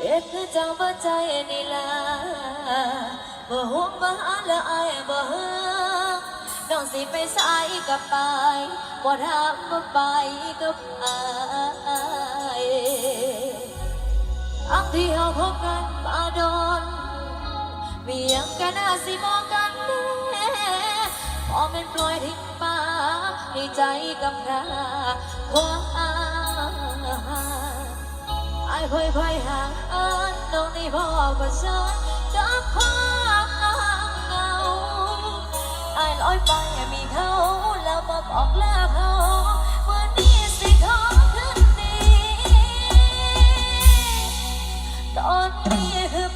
เอ็ใจนี่ละบ่ห่วงบ่หาละอาบ่ฮืน้องสิไปสายกับไปบ่ทำบ่ไปกับอายอักที่เฮาพบกันมาโดนมียังกันอาสิมองกันด้ ใจกับพระความอาไอ้ค่อยค่อยๆห่างเอินตรงนี้พ่อก็เชิญจากความเงาไอ้ลอยไปมีเขาแล้วมาบอกลาเขาวันนี้สิขอคืนดีตอนนี้คือ